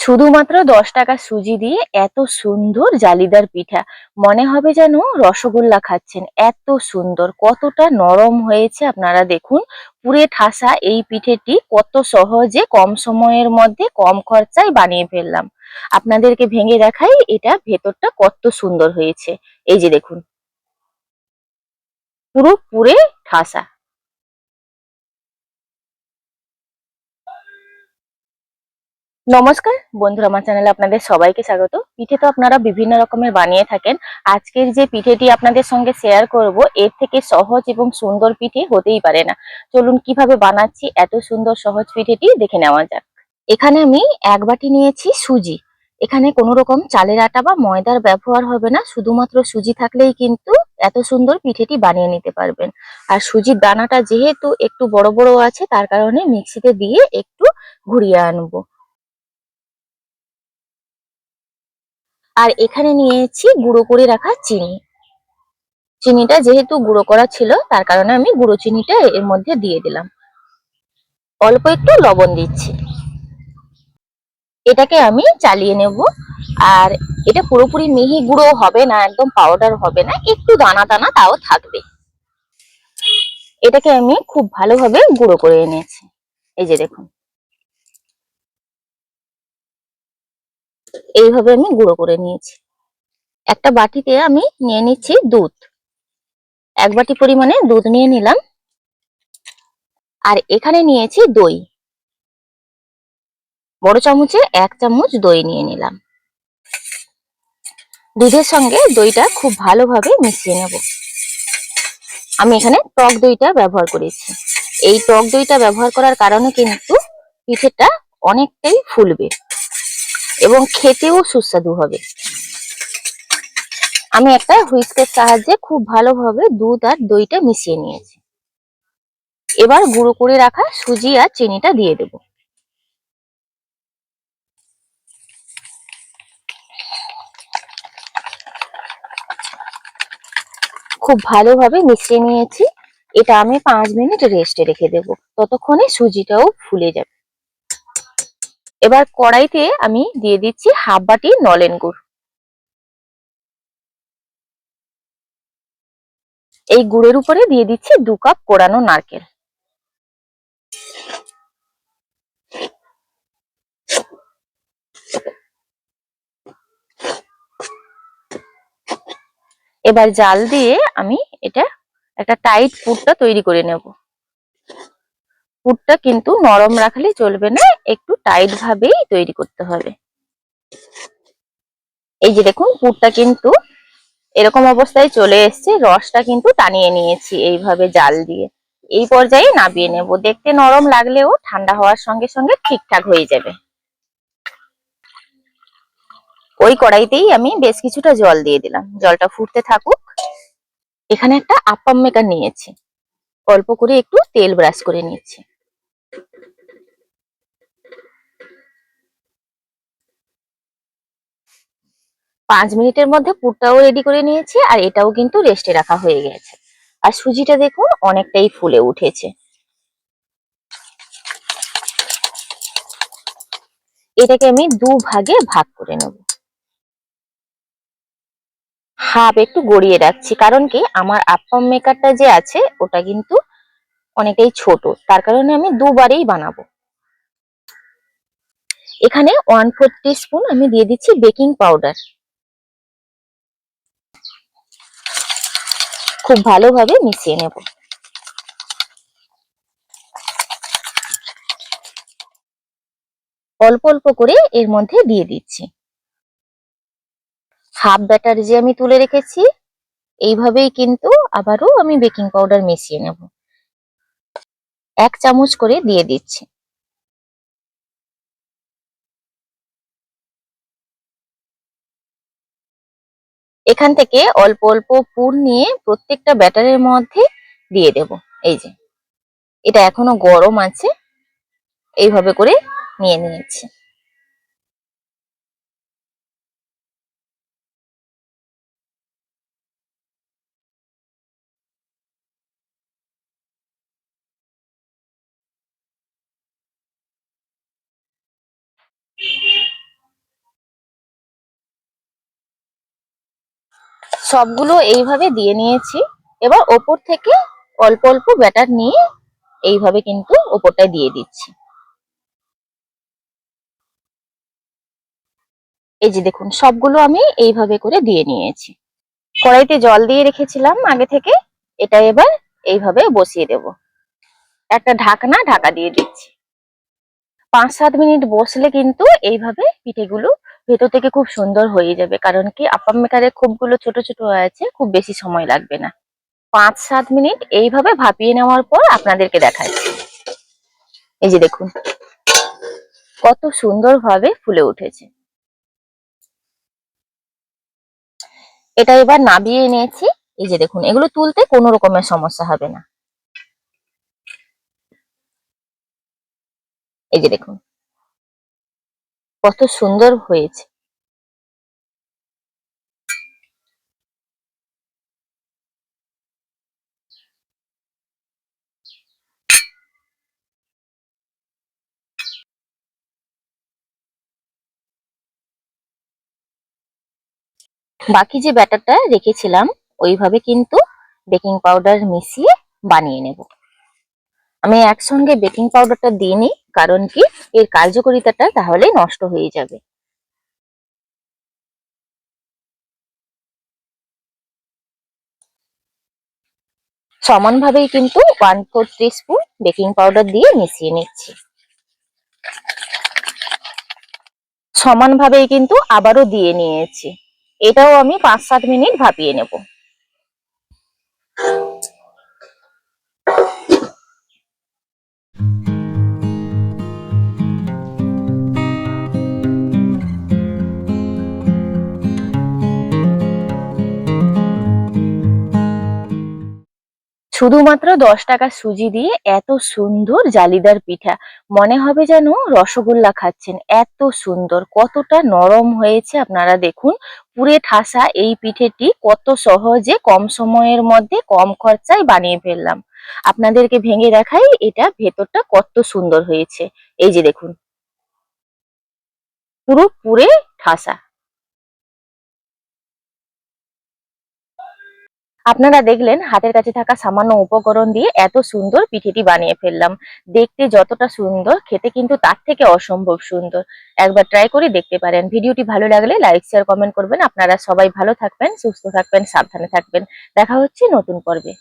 শুধুমাত্র দশ টাকা সুজি দিয়ে এত সুন্দর জালিদার পিঠা। মনে হবে যেন রসগোল্লা খাচ্ছেন, এত সুন্দর, কতটা নরম হয়েছে আপনারা দেখুন। পুরে ঠাসা এই পিঠেটি কত সহজে কম সময়ের মধ্যে কম খরচায় বানিয়ে ফেললাম। আপনাদেরকে ভেঙে দেখাই, এটা ভেতরটা কত সুন্দর হয়েছে। এই যে দেখুন। পুরো পুরে ঠাসা। নমস্কার, বন্ধুরা, আমার চ্যানেলে আপনাদের সবাইকে স্বাগত। পিঠে তো আপনারা বিভিন্ন রকমের বানিয়ে থাকেন। আজকের যে পিঠেটি আপনাদের সঙ্গে শেয়ার করব, এর থেকে সহজ এবং সুন্দর পিঠে হতেই পারে না। চলুন কীভাবে বানাচ্ছি এত সুন্দর সহজ পিঠেটি দেখে নেওয়া যাক। এখানে আমি এক বাটি নিয়েছি সুজি। এখানে কোনো রকম চালের আটা বা ময়দার ব্যবহার হবে না, শুধুমাত্র সুজি থাকলেই কিন্তু এত সুন্দর পিঠেটি বানিয়ে নিতে পারবেন। আর সুজির দানাটা যেহেতু একটু বড় বড় আছে, তার কারণে মিক্সিতে দিয়ে একটু ঘুরিয়ে আনব। আর এখানে নিয়েছি গুঁড়ো করে রাখা চিনি। চিনিটা যেহেতু গুঁড়ো করা ছিল, তার কারণে আমি গুঁড়ো চিনিটা এর মধ্যে দিয়ে দিলাম। অল্প একটু লবণ দিচ্ছি। এটাকে আমি চালিয়ে নেব। আর এটা পুরোপুরি মিহি গুঁড়ো হবে না, একদম পাউডার হবে না, একটু দানা দানা তাও থাকবে। এটাকে আমি খুব ভালোভাবে গুঁড়ো করে এনেছি। এই যে দেখুন। এইভাবে আমি গুঁড়ো করে নিয়েছি। একটা বাটিতে আমি নিয়ে নিচ্ছি দুধ। এক বাটি পরিমাণে দুধ নিয়ে নিলাম। আর এখানে নিয়েছি দই। বড় চামচে এক চামচ দই নিয়ে নিলাম। দুধের সঙ্গে দইটা খুব ভালোভাবে মিশিয়ে নেব। আমি এখানে টক দইটা ব্যবহার করেছি। এই টক দইটা ব্যবহার করার কারণে কিন্তু পিঠেটা অনেকটাই ফুলবে। এবং খেতেও সুস্বাদু হবে। আমি একটা হুইস্কের সাহায্যে খুব ভালোভাবে দুধ আর দইটা মিশিয়ে নিয়েছি। এবার গুঁড়ো করে রাখা সুজি আর চিনিটা দিয়ে দেব। খুব ভালোভাবে মিশিয়ে নিয়েছি। এটা আমি পাঁচ মিনিট রেস্টে রেখে দেব। ততক্ষণে সুজিটাও ফুলে যাবে। এবার কড়াইতে আমি দিয়ে দিচ্ছি হাফ বাটি নলেন গুড়। এই গুড়ের উপরে দিয়ে দিচ্ছি দু কাপ কোড়ানো নারকেল। এবার জাল দিয়ে আমি এটা একটা টাইট পুরটা তৈরি করে নেব। পুরটা কিন্তু নরম রাখলে চলবে না, একটু টাইট ভাবেই তৈরি করতে হবে। এই যে দেখুন পুরটা কিন্তু এরকম অবস্থায় চলে এসছে, রসটা কিন্তু টানিয়ে নিয়েছি এইভাবে জাল দিয়ে। এই পর্যায়ে নাবিয়ে নেব। দেখতে নরম লাগলেও ঠান্ডা হওয়ার সঙ্গে সঙ্গে ঠিকঠাক হয়ে যাবে। ওই কড়াইতেই আমি বেশ কিছুটা জল দিয়ে দিলাম। জলটা ফুটতে থাকুক। এখানে একটা আপ্পাম মেকার নিয়েছি। অল্প করে একটু তেল ব্রাশ করে নিচ্ছি। পাঁচ মিনিটের মধ্যে পুরটাও রেডি করে নিয়েছি, আর এটাও কিন্তু রেস্টে রাখা হয়ে গেছে। আর সুজিটা দেখুন, অনেকটাই ফুলে উঠেছে। এটাকে আমি দু ভাগে ভাগ করে নেব। হাফ একটু গড়িয়ে রাখছি, কারণ কি? আমার আপ্পাম মেকারটা যে আছে, ওটা কিন্তু অনেকটাই ছোট। তার কারণে আমি দুবারেই বানাবো। এখানে ওয়ান ফোর স্পুন আমি দিয়ে দিচ্ছি বেকিং পাউডার। খুব ভালোভাবে মিশিয়ে নেব। অল্প অল্প করে এর মধ্যে দিয়ে দিচ্ছি। হাফ ব্যাটার যে আমি তুলে রেখেছি, এইভাবেই কিন্তু আবারও আমি বেকিং পাউডার মিশিয়ে নেব। এক চামচ করে দিয়ে দিচ্ছি। এখান থেকে অল্প অল্প পুর নিয়ে প্রত্যেকটা ব্যাটারের মধ্যে দিয়ে দেব। এই যে, এটা এখনও গরম আছে, এইভাবে করে নিয়ে নিয়েছি। সবগুলো এইভাবে দিয়ে নিয়েছি। এবার ওপর থেকে অল্প অল্প ব্যাটার নিয়ে এইভাবে কিন্তু ওপরটায় দিয়ে দিচ্ছি। এই যে দেখুন, সবগুলো আমি এইভাবে করে দিয়ে নিয়েছি। কড়াইতে জল দিয়ে রেখেছিলাম আগে থেকে, এটা এবার এইভাবে বসিয়ে দেব। একটা ঢাকনা ঢাকা দিয়ে দিচ্ছি। পাঁচ সাত মিনিট বসলে কিন্তু এইভাবে পিঠেগুলো ভেতর থেকে খুব সুন্দর হয়ে যাবে। কারণ কি, আপাম মেকারের খুবগুলো ছোট ছোট আছে, খুব বেশি সময় লাগবে না। পাঁচ, সাত মিনিট এইভাবে ভাপিয়ে নেওয়ার পর আপনাদেরকে দেখাচ্ছি এই যে দেখুন, কত সুন্দরভাবে ফুলে উঠেছে। এটা এবার নাবিয়ে নিয়েছি। এই যে দেখুন, এগুলো তুলতে কোনো রকমের সমস্যা হবে না। এই যে দেখুন কত সুন্দর হয়েছে। বাকি যে ব্যাটারটা রেখেছিলাম ওইভাবে কিন্তু বেকিং পাউডার মিশিয়ে বানিয়ে নেব। আমি একসঙ্গে বেকিং পাউডারটা দিইনি কারণ কি এর কার্যকারিতাটা তাহলে নষ্ট হয়ে যাবে। সমানভাবেই কিন্তু one four three spoon baking powder দিয়ে মিশিয়ে নিচ্ছি। সমানভাবেই কিন্তু আবারও দিয়ে নিয়েছি। এটাও আমি পাঁচ সাত মিনিট ভাপিয়ে নেব। শুধুমাত্র দশ টাকা সুজি দিয়ে এত সুন্দর জালিদার পিঠা। মনে হবে যেন রসগোল্লা খাচ্ছেন, এত সুন্দর, কতটা নরম হয়েছে আপনারা দেখুন। পুরে ঠাসা এই পিঠেটি কত সহজে কম সময়ের মধ্যে কম খরচায় বানিয়ে ফেললাম। আপনাদেরকে ভেঙে দেখাই এটা ভেতরটা কত সুন্দর হয়েছে। এই যে দেখুন। পুরো পুরে ঠাসা। আপনারা দেখলেন হাতের কাছে থাকা সামান্য উপকরণ দিয়ে এত সুন্দর পিঠেটি বানিয়ে ফেললাম। দেখতে যতটা সুন্দর, খেতে কিন্তু তার থেকে অসম্ভব সুন্দর। একবার ট্রাই করে দেখতে পারেন। ভিডিওটি ভালো লাগলে লাইক শেয়ার কমেন্ট করবেন। আপনারা সবাই ভালো থাকবেন, সুস্থ থাকবেন, সাবধানে থাকবেন। দেখা হচ্ছে নতুন পর্বে।